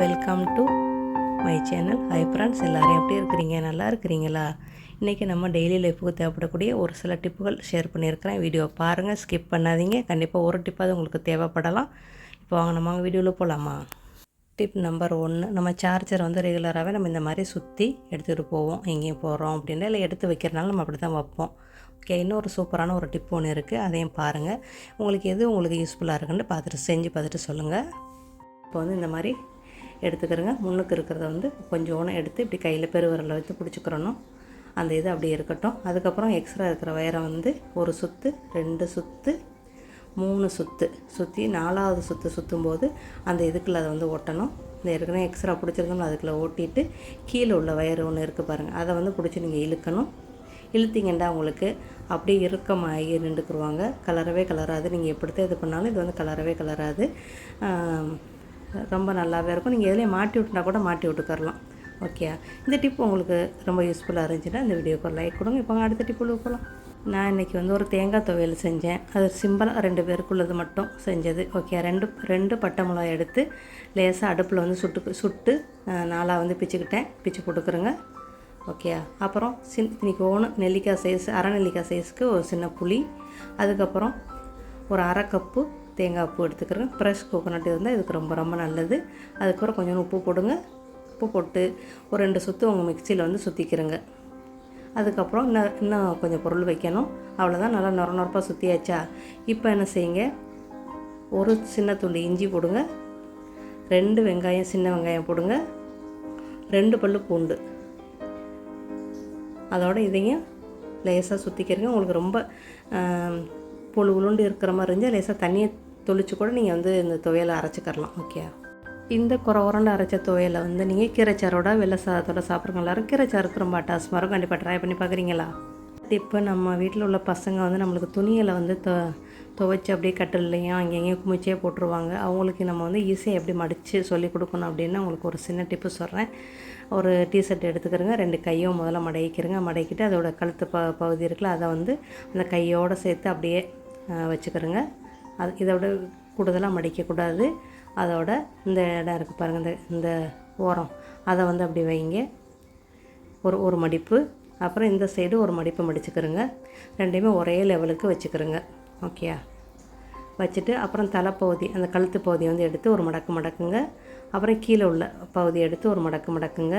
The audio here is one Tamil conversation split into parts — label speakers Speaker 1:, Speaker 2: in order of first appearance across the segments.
Speaker 1: Welcome to my channel hi friends எல்லோரும் எப்படி இருக்கிறீங்க? நல்லா இருக்கிறீங்களா? இன்றைக்கி நம்ம டெய்லி லைஃபுக்கு தேவைப்படக்கூடிய ஒரு சில டிப்புகள் ஷேர் பண்ணியிருக்கிறேன். வீடியோ பாருங்கள் ஸ்கிப் பண்ணாதீங்க. கண்டிப்பாக ஒரு டிப்பாவது உங்களுக்கு தேவைப்படலாம். இப்போ வாங்க நம்ம வீடியோவில் போகலாமா டிப் நம்பர் ஒன்று நம்ம சார்ஜர் வந்து ரெகுலராகவே நம்ம இந்த மாதிரி சுற்றி எடுத்துகிட்டு போவோம். எங்கேயும் போகிறோம் அப்படின்னா இல்லை எடுத்து வைக்கிறனால நம்ம அப்படி தான் வைப்போம். ஓகே இன்னொரு சூப்பரான ஒரு டிப் ஒன்று இருக்குது அதையும் பாருங்கள் உங்களுக்கு எது உங்களுக்கு யூஸ்ஃபுல்லாக இருக்குன்னு பார்த்துட்டு செஞ்சு பார்த்துட்டு சொல்லுங்கள் இப்போ வந்து இந்த மாதிரி எடுத்துக்கிறோங்க. முன்னுக்கு இருக்கிறத வந்து கொஞ்சோன்னு எடுத்து இப்படி கையில் பெருவரில் வைத்து பிடிச்சிக்கிறணும். அந்த இது அப்படியே இருக்கட்டும். அதுக்கப்புறம் எக்ஸ்ட்ரா இருக்கிற வயரை வந்து ஒரு சுற்று ரெண்டு சுற்று மூணு சுற்று சுற்றி நாலாவது சுற்று சுற்றும் போது அந்த இதுக்குள்ள அதை வந்து ஒட்டணும். இந்த ஏற்கனவே எக்ஸ்ட்ரா பிடிச்சிருந்தோம்னா அதுக்குள்ளே ஓட்டிட்டு கீழே உள்ள வயர் ஒன்று இருக்குது பாருங்கள் அதை வந்து பிடிச்சி நீங்கள் இழுக்கணும். இழுத்தீங்கன்னா உங்களுக்கு அப்படியே இறுக்கமாகி நின்றுக்குருவாங்க. கலரவே கலராது. நீங்கள் எப்படித்தான் இது பண்ணாலும் இது வந்து கலரவே கலராது. ரொம்ப நல்லாவே இருக்கும். நீங்கள் எதுலேயும் மாட்டி விட்டுனா கூட மாட்டி விட்டுக்கரலாம் ஓகே இந்த டிப் உங்களுக்கு ரொம்ப யூஸ்ஃபுல்லாக இருந்துச்சுன்னா இந்த வீடியோக்கு ஒரு லைக் கொடுங்க. இப்போ அடுத்த டிப் போகலாம் நான் இன்றைக்கி வந்து ஒரு தேங்காய் துவையல் செஞ்சேன். அது சிம்பிளாக ரெண்டு பேருக்குள்ளது மட்டும் செஞ்சது. ஓகே ரெண்டு ரெண்டு பட்டை மிளகாய் எடுத்து லேசாக அடுப்பில் வந்து சுட்டு சுட்டு நாளாக நாலாக வந்து பிச்சுக்கிட்டேன். பிச்சு போட்டுக்கிறேங்க. ஓகே அப்புறம் சின் இன்றைக்கி ஓணும் நெல்லிக்காய் சைஸ் அரை நெல்லிக்காய் சைஸ்க்கு ஒரு சின்ன புளி. அதுக்கப்புறம் ஒரு அரை கப்பு தேங்காய் பூ எடுத்துக்கிறேன். ஃப்ரெஷ் கோகோனட் இருந்தால் இதுக்கு ரொம்ப ரொம்ப நல்லது. அதுக்கப்புறம் கொஞ்சம் உப்பு போடுங்க. உப்பு போட்டு ஒரு ரெண்டு சுற்று உங்கள் மிக்சியில் வந்து சுற்றிக்கிறங்க அதுக்கப்புறம் இன்னும் இன்னும் கொஞ்சம் பொருள் வைக்கணும். அவ்வளோதான் நல்லா நொர நொரப்பாக சுற்றியாச்சா இப்போ என்ன செய்யுங்க? ஒரு சின்ன துண்டு இஞ்சி போடுங்க. ரெண்டு வெங்காயம் சின்ன வெங்காயம் போடுங்க. ரெண்டு பல் பூண்டு. அதோட இதையும் லேசாக சுற்றிக்கிறங்க உங்களுக்கு ரொம்ப புழு உளுண்டு இருக்கிற மாதிரி இருந்தால் லேசாக தண்ணியை தொளிச்சு கூட நீங்கள் வந்து இந்த துவையலை அரைச்சிக்கிறலாம் ஓகே இந்த குறை உரண்டு அரைச்ச துவையலை வந்து நீங்கள் கீரைச்சாரோட வெள்ளை சாதத்தோட சாப்பிட்றவங்க எல்லாரும் கீரைச்சாருக்கு ரொம்ப அட்டாசமாக இருக்கும் கண்டிப்பாக ட்ரை பண்ணி பார்க்குறீங்களா இப்போ நம்ம வீட்டில் உள்ள பசங்க வந்து நம்மளுக்கு துணியில் வந்து தொ துவைச்சி அப்படியே கட்டிலையும் அங்கேயும் குமிச்சே போட்டுருவாங்க. அவங்களுக்கு நம்ம வந்து ஈஸியாக எப்படி மடித்து சொல்லி கொடுக்கணும் அப்படின்னு உங்களுக்கு ஒரு சின்ன டிப்பு சொல்கிறேன் ஒரு டிஷர்ட் எடுத்துக்கிறங்க ரெண்டு கையும் முதல்ல மடக்கிக்கிறங்க. மடக்கிட்டு அதோட கழுத்து ப பகுதி இருக்குல்ல அதை வந்து அந்த கையோடு சேர்த்து அப்படியே அஹ், அது இதோட கூடுதலாக மடிக்கக்கூடாது அதோட இந்த இடம் இருக்குது பாருங்கள் இந்த இந்த ஓரம். அதை வந்து அப்படி வைங்க. ஒரு ஒரு மடிப்பு. அப்புறம் இந்த சைடு ஒரு மடிப்பு மடிச்சுக்கிறோங்க ரெண்டையுமே ஒரே லெவலுக்கு வச்சுக்கிறோங்க ஓகேயா வச்சுட்டு அப்புறம் தலைப்பகுதி அந்த கழுத்து பகுதியை வந்து எடுத்து ஒரு மடக்கு மடக்குங்க. அப்புறம் கீழே உள்ள பகுதியை எடுத்து ஒரு மடக்கு மடக்குங்க.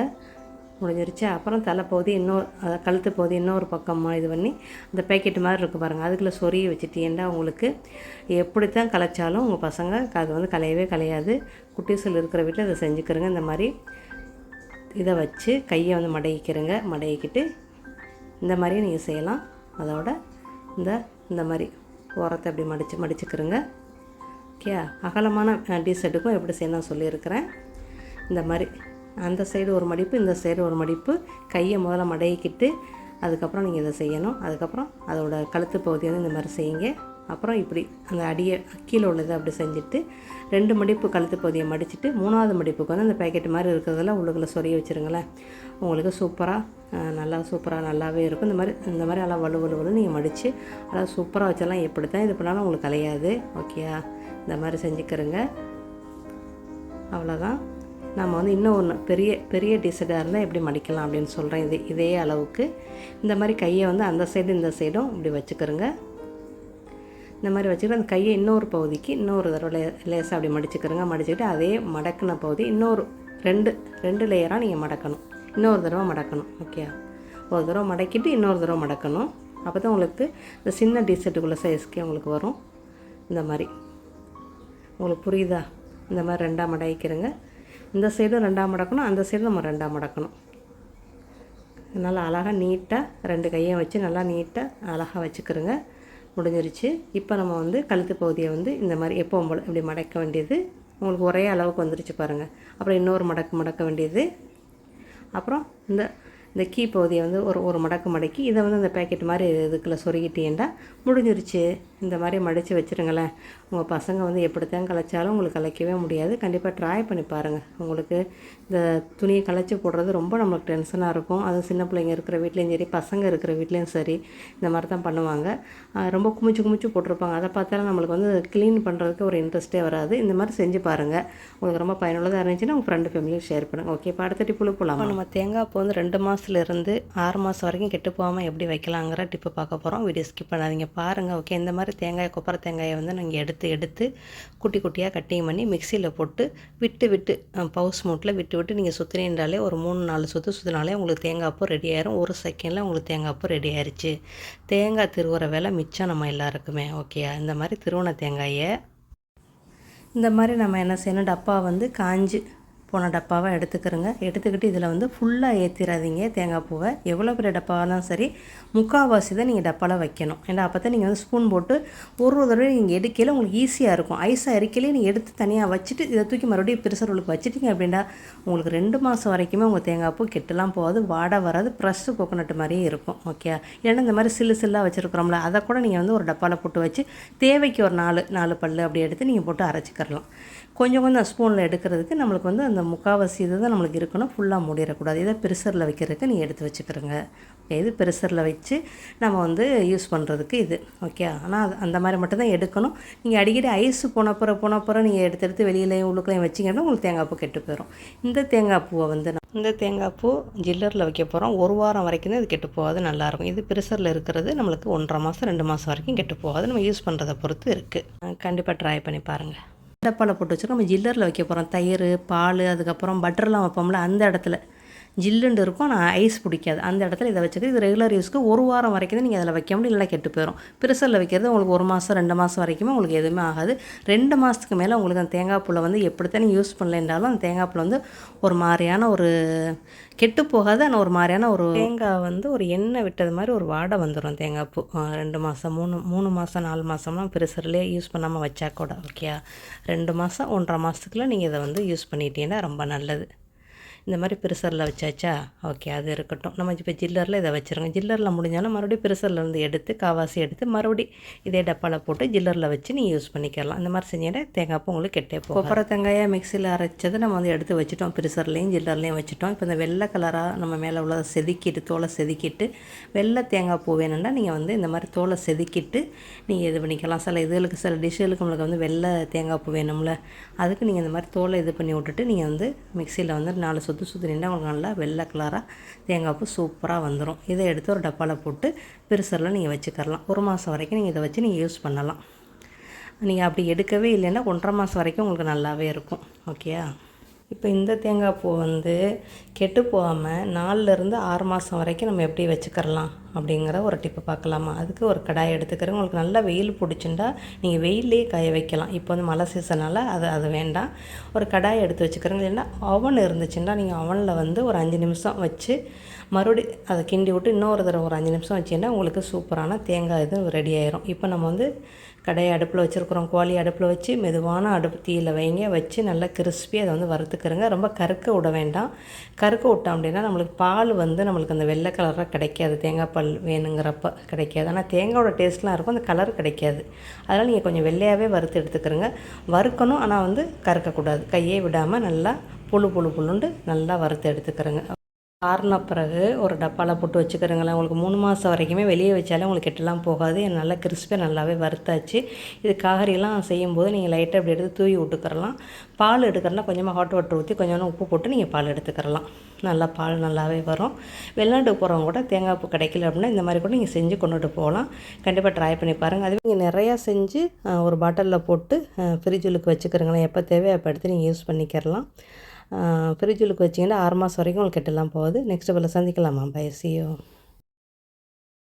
Speaker 1: முடிஞ்சிருச்சு. அப்புறம் தலைப்பகுதி இன்னொரு கழுத்து பகுதி இன்னொரு பக்கமாக இது பண்ணி அந்த பேக்கெட் மாதிரி இருக்குது பாருங்கள் அதுக்குள்ளே சொறிய வச்சுட்டீங்கன்னா உங்களுக்கு எப்படித்தான் கலைச்சாலும் உங்கள் பசங்க அது வந்து கலையவே கலையாது. குட்டீஸில் இருக்கிற வீட்டில் இதை செஞ்சுக்கிறங்க. இந்த மாதிரி இதை வச்சு கையை வந்து மடையிக்கிறங்க மடையிக்கிட்டு இந்த மாதிரியும் நீங்கள் செய்யலாம். அதோட இந்த இந்த மாதிரி ஓரத்தை அப்படி மடித்து மடிச்சுக்கிறங்க. ஓகே. அகலமான டிஷர்ட்டுக்கும் எப்படி செய்யணும் சொல்லியிருக்கிறேன். இந்த மாதிரி அந்த சைடு ஒரு மடிப்பு இந்த சைடு ஒரு மடிப்பு. கையை முதல்ல மடக்கிட்டு அதுக்கப்புறம் நீங்கள் இதை செய்யணும். அதுக்கப்புறம் அதோட கழுத்து பகுதி வந்து இந்த மாதிரி செய்யுங்க. அப்புறம் இப்படி அந்த அடியை கீழே உள்ளதை அப்படி செஞ்சுட்டு ரெண்டு மடிப்பு கழுத்து பகுதியை மடிச்சுட்டு மூணாவது மடிப்புக்கு வந்து அந்த பேக்கெட் மாதிரி இருக்கிறதெல்லாம் உள்ளுக்குள்ள சொருகி வச்சுருங்களேன். உங்களுக்கு சூப்பராக நல்லா சூப்பராக நல்லாவே இருக்கும். இந்த மாதிரி இந்த மாதிரி நல்லா வலு வலு நீங்கள் மடித்து நல்லா சூப்பராக வச்செல்லாம் எப்படி தான் இது பண்ணாலும் உங்களுக்கு கலையாது ஓகேயா இந்த மாதிரி செஞ்சுக்கிறங்க. அவ்வளோதான் நம்ம வந்து இன்னும் ஒன்று பெரிய பெரிய டிசைடாக இருந்தால் எப்படி மடிக்கலாம் அப்படின்னு சொல்கிறேன் இது இதே அளவுக்கு. இந்த மாதிரி கையை வந்து அந்த சைடு இந்த சைடும் இப்படி வச்சுக்கிறோங்க. இந்த மாதிரி வச்சுக்கிட்டு அந்த கையை இன்னொரு பகுதிக்கு இன்னொரு தடவை லே லேசாக அப்படி மடிச்சுக்கிறோங்க. மடிச்சுக்கிட்டு அதே மடக்கின பகுதி இன்னொரு ரெண்டு ரெண்டு லேயராக நீங்கள் மடக்கணும். இன்னொரு தடவை மடக்கணும் ஓகே ஒரு தடவை மடக்கிட்டு இன்னொரு தடவை மடக்கணும். அப்போ தான் உங்களுக்கு இந்த சின்ன டிஷர்ட்டுக்குள்ள சைஸ்க்கே உங்களுக்கு வரும். இந்த மாதிரி. உங்களுக்கு புரியுதா? இந்த மாதிரி ரெண்டாக மடக்கிக்கிறங்க. இந்த சைடும் ரெண்டாக மடக்கணும் அந்த சைடும் நம்ம ரெண்டாக மடக்கணும். நல்லா அழகாக நீட்டாக ரெண்டு கையும் வச்சு நல்லா நீட்டாக அழகாக வச்சுக்கிறோங்க. முடிஞ்சிருச்சு. இப்போ நம்ம வந்து கழுத்து பகுதியை வந்து இந்த மாதிரி எப்போவும் போல் இப்படி மடக்க வேண்டியது உங்களுக்கு ஒரே அளவுக்கு வந்துருச்சு பாருங்கள் அப்புறம் இன்னொரு மடக்கு மடக்க வேண்டியது. அப்புறம் இந்த இந்த கீ பகுதியை வந்து ஒரு ஒரு மடக்கு மடக்கி இதை வந்து அந்த பேக்கெட் மாதிரி இதுக்குள்ளே சொருகிட்டீங்கன்னா முடிஞ்சிருச்சு. இந்த மாதிரி மடித்து வச்சுருங்களேன். உங்கள் பசங்க வந்து எப்படித்தான் கலைச்சாலும் உங்களுக்கு கலைக்கவே முடியாது. கண்டிப்பாக ட்ரை பண்ணி பாருங்கள் உங்களுக்கு இந்த துணியை கலைச்சி போடுறது ரொம்ப நம்மளுக்கு டென்ஷனாக இருக்கும். அதுவும் சின்ன பிள்ளைங்க இருக்கிற வீட்லேயும் சரி பசங்க இருக்கிற வீட்லேயும் சரி இந்த மாதிரி தான் பண்ணுவாங்க ரொம்ப குமிச்சு குமிச்சு போட்டிருப்பாங்க. அதை பார்த்தாலும் நம்மளுக்கு வந்து க்ளீன் பண்ணுறதுக்கு ஒரு இன்ட்ரெஸ்ட்டே வராது. இந்த மாதிரி செஞ்சு பாருங்கள் உங்களுக்கு ரொம்ப பயனுள்ளதாக இருந்துச்சுன்னா உங்கள் ஃப்ரெண்டு ஃபேமிலியும் ஷேர் பண்ணுங்கள் ஓகே இப்போ அடுத்த டிப்புல போகலாம் நம்ம தேங்காய் பூ வந்து ரெண்டு மாதத்துலேருந்து ஆறு மாதம் வரைக்கும் கெட்டு போகாமல் எப்படி வைக்கலாங்கிற டிப்பு பார்க்க போகிறோம் வீடியோ ஸ்கிப் பண்ணாதீங்க. பாருங்கள் ஓகே இந்த மாதிரி தேங்காய் கொப்பரை தேங்காயை வந்து நாங்கள் எடுத்து எடுத்து குட்டி குட்டியாக கட்டிங் பண்ணி மிக்சியில் போட்டு விட்டு விட்டு பவுஸ் மூட்டில் விட்டு விட்டு நீங்கள் சுற்றினீன்றாலே ஒரு மூணு நாலு சுற்று சுற்றினாலே உங்களுக்கு தேங்காய் பூ ரெடி ஆயிரும். ஒரு செகண்டில் உங்களுக்கு தேங்காய் பூ ரெடி ஆயிடுச்சு தேங்காய் திருவுற வேலை மிச்சம் நம்ம எல்லாருக்குமே ஓகே இந்த மாதிரி திருவண்ண தேங்காயை இந்த மாதிரி நம்ம என்ன செய்யணும்? டப்பா வந்து காஞ்சு போன டப்பாவை எடுத்துக்கிறோங்க. எடுத்துக்கிட்டு இதில் வந்து ஃபுல்லாக ஏற்றிடாதீங்க தேங்காய் பூவை. எவ்வளோ பெரிய டப்பாவாலும் சரி முக்கால்வாசி தான் நீங்கள் டப்பாவில் வைக்கணும். ஏன்னா அப்போ தான் நீங்கள் வந்து ஸ்பூன் போட்டு ஒரு ஒரு தடவை நீங்கள் எடுக்கையில் உங்களுக்கு ஈஸியாக இருக்கும். ஐஸாக இருக்கையிலே நீங்கள் எடுத்து தனியாக வச்சுட்டு இதை தூக்கி மறுபடியும் பெருசாக உங்களுக்கு வச்சுட்டீங்க அப்படின்னா உங்களுக்கு ரெண்டு மாதம் வரைக்குமே உங்கள் தேங்காய் பூ கெட்டுலாம் போகாது வாடை வராது ப்ரெஷ்ஷு கோகோனட் மாதிரியே இருக்கும். ஓகே ஏன்னா இந்த மாதிரி சில்லு சில்லாக வச்சுருக்கிறோம்ல அதை கூட நீங்கள் வந்து ஒரு டப்பாவில் போட்டு வச்சு தேவைக்கு ஒரு நாலு நாலு பல் அப்படி எடுத்து நீங்கள் போட்டு அரைச்சிக்கிறலாம். கொஞ்சம் கொஞ்சம் ஸ்பூனில் எடுக்கிறதுக்கு நம்மளுக்கு வந்து அந்த முக்காவாசி இது தான் நம்மளுக்கு இருக்கணும். ஃபுல்லாக மூடிடக்கூடாது. இதை ப்ரெஷரில் வைக்கிறதுக்கு நீங்கள் எடுத்து வச்சுக்கிறோங்க இது ப்ரெஷரில் வச்சு நம்ம வந்து யூஸ் பண்ணுறதுக்கு இது. ஓகே ஆனால் அது அந்த மாதிரி மட்டும்தான் எடுக்கணும். நீங்கள் அடிக்கடி ஐஸ் போனப்புறம் போனப்புறம் நீங்கள் எடுத்து எடுத்து வெளியிலையும் உள்ளுக்குலையும் வச்சிங்கன்னா உங்களுக்கு தேங்காய் பூ கெட்டு போயிடும் இந்த தேங்காய் பூவை வந்து நான் இந்த தேங்காய் பூ ஜில்லரில் வைக்க போகிறோம் ஒரு வாரம் வரைக்கும் தான் இது கெட்டு போகாது நல்லாயிருக்கும் இது ப்ரெஷரில் இருக்கிறது நம்மளுக்கு ஒன்றரை மாதம் ரெண்டு மாதம் வரைக்கும் கெட்டு போகாது. நம்ம யூஸ் பண்ணுறதை பொறுத்து இருக்குது கண்டிப்பாக ட்ரை பண்ணி பாருங்கள் டப்பாவில் போட்டு வச்சுருக்கோம். நம்ம ஜில்லரில் வைக்க போகிறோம் தயிர் பால் அதுக்கப்புறம் பட்டர்லாம் வைப்போம்ல அந்த இடத்துல. ஜில்லுண்டு இருக்கும் ஆனால் ஐஸ் பிடிக்காது. அந்த இடத்துல இதை வச்சுக்கிறது இது ரெகுலர் யூஸ்க்கு ஒரு வாரம் வரைக்கும் நீங்கள் அதில் வைக்க முடியும் இல்லை கெட்டு போயிடும் ப்ரெஷரில் வைக்கிறது உங்களுக்கு ஒரு மாதம் ரெண்டு மாதம் வரைக்குமே உங்களுக்கு எதுவுமே ஆகாது. ரெண்டு மாதத்துக்கு மேலே உங்களுக்கு அந்த தேங்காய் பூவில் வந்து எப்படித்தான் யூஸ் பண்ணலைன்றாலும் அந்த தேங்காய் பூவில் வந்து ஒரு மாதிரியான ஒரு கெட்டு போகாது. ஆனால் ஒரு மாதிரியான ஒரு தேங்காய் வந்து ஒரு எண்ணெய் விட்டது மாதிரி ஒரு வாடை வந்துடும் தேங்காய் பூ. ரெண்டு மாதம் மூணு மூணு மாதம் நாலு மாதம்லாம் ப்ரெஷர்லேயே யூஸ் பண்ணாமல் வச்சா கூட ஓகே ரெண்டு மாதம் ஒன்றரை மாதத்துக்குள்ள நீங்கள் இதை வந்து யூஸ் பண்ணிட்டீங்கன்னா ரொம்ப நல்லது. இந்த மாதிரி பிரிசரில் வச்சாச்சா? ஓகே அது இருக்கட்டும். நம்ம இப்போ ஜில்லரில் இதை வச்சுருங்க. ஜில்லரில் முடிஞ்சாலும் மறுபடியும் ப்ரெஷரில் இருந்து எடுத்து காவாசி எடுத்து மறுபடியும் இதே டப்பாவில் போட்டு ஜில்லரில் வச்சு நீங்கள் யூஸ் பண்ணிக்கலாம். இந்த மாதிரி செஞ்சீங்கன்னா தேங்காய் பூ உங்களுக்கு கெட்டே போகும் கொப்பரை தேங்காயை மிக்சியில் அரைச்சது நம்ம வந்து எடுத்து வச்சுட்டோம். பிரிசர்லேயும் ஜில்லர்லேயும் வச்சுட்டோம். இப்போ இந்த வெள்ளை கலராக நம்ம மேலே உள்ளதை செதுக்கிட்டு தோலை செதுக்கிட்டு வெள்ளை தேங்காய் பூ வேணும்னா நீங்கள் வந்து இந்த மாதிரி தோலை செதுக்கிட்டு நீங்கள் இது பண்ணிக்கலாம். சில இதுகளுக்கு சில டிஷ்ஷுகளுக்கு நம்மளுக்கு வந்து வெள்ளை தேங்காய் பூ வேணும்ல அதுக்கு நீங்கள் இந்த மாதிரி தோலை இது பண்ணி விட்டுட்டு நீங்கள் வந்து மிக்சியில் வந்து நாலு சுற்றி சுற்றி நின்று உங்களுக்கு நல்லா வெள்ளை கலராக தேங்காய் பூ சூப்பராக வந்துடும் இதை எடுத்து ஒரு டப்பாவில் போட்டு பெருசரில் நீங்கள் வச்சுக்கரலாம் ஒரு மாதம் வரைக்கும் நீங்கள் இதை வச்சு நீங்கள் யூஸ் பண்ணலாம். நீங்கள் அப்படி எடுக்கவே இல்லைன்னா ஒன்றரை மாதம் வரைக்கும் உங்களுக்கு நல்லாவே இருக்கும். ஓகேயா இப்போ இந்த தேங்காய் பூ வந்து கெட்டு போகாமல் நாலுலேருந்து ஆறு மாதம் வரைக்கும் நம்ம எப்படி வச்சுக்கிறலாம் அப்படிங்கிற ஒரு டிப்பு பார்க்கலாமா? அதுக்கு ஒரு கடாய் எடுத்துக்கிறேன். உங்களுக்கு நல்லா வெயில் பிடிச்சிருந்தா நீங்கள் வெயிலே காய வைக்கலாம். இப்போ வந்து மழை சீசனால் அது அது வேண்டாம். ஒரு கடாய் எடுத்து வச்சுக்கிறேங்க இல்லைன்னா அவன் இருந்துச்சுன்னா நீங்கள் அவனில் வந்து ஒரு அஞ்சு நிமிஷம் வச்சு மறுபடி அதை கிண்டி விட்டு இன்னொரு தடவை ஒரு அஞ்சு நிமிஷம் வச்சிங்கன்னா உங்களுக்கு சூப்பரான தேங்காய் இது ரெடி ஆயிரும். இப்போ நம்ம வந்து கடையை அடுப்பில் வச்சுருக்குறோம். கோழி அடுப்பில் வச்சு மெதுவான அடுப்பு தீயில் வைங்க. வச்சு நல்லா கிறிஸ்பி அதை வந்து வறுத்துக்கிறங்க. ரொம்ப கருக்க விட வேண்டாம். கருக்க விட்டோம் அப்படின்னா நம்மளுக்கு பால் வந்து நம்மளுக்கு அந்த வெள்ளை கலராக கிடைக்காது. தேங்காய் பால் வேணுங்கிறப்ப கிடைக்காது. ஆனால் தேங்காயோட டேஸ்ட்லாம் இருக்கும். அந்த கலர் கிடைக்காது. அதனால் நீங்கள் கொஞ்சம் வெள்ளையாகவே வறுத்து எடுத்துக்கிறங்க. வறுக்கணும். ஆனால் வந்து கறக்கக்கூடாது கையே விடாமல் நல்லா புழு புழு புழுண்டு நல்லா வறுத்து எடுத்துக்கிறேங்க. ஆறுன பிறகு ஒரு டப்பாவில் போட்டு வச்சுக்கிறங்களேன். உங்களுக்கு மூணு மாதம் வரைக்குமே வெளியே வச்சாலே உங்களுக்கு கெட்டலாம் போகாது. நல்லா கிறிஸ்பியாக நல்லாவே வறுத்தாச்சு. இது காகரியெல்லாம் செய்யும்போது நீங்கள் லைட்டாக அப்படி எடுத்து தூவி விட்டுக்கிறலாம். பால் எடுக்கிறனா கொஞ்சமாக ஹாட் வாட்டர் ஊற்றி கொஞ்சம் உப்பு போட்டு நீங்கள் பால் எடுத்துக்கிறலாம். நல்லா பால் நல்லாவே வரும். வெளிநாட்டுக்கு போகிறவங்க கூட தேங்காய் பூ கிடைக்கல அப்படின்னா இந்த மாதிரி கூட நீங்கள் செஞ்சு கொண்டுட்டு போகலாம். கண்டிப்பாக ட்ரை பண்ணி பாருங்கள் அதுவே நீங்கள் நிறையா செஞ்சு ஒரு பாட்டிலில் போட்டு ஃப்ரிட்ஜுலுக்கு வச்சுக்கிறங்களேன். எப்போ தேவையோ அப்போ எடுத்து நீங்கள் யூஸ் பண்ணிக்கிறலாம். ஃப்ரிட்ஜில் வச்சிங்கன்னா ஆறு மாதம் வரைக்கும் உங்களுக்கு கெட்டலாம் போகுது. நெக்ஸ்ட் பிள்ளை சந்திக்கலாமா பை சியோ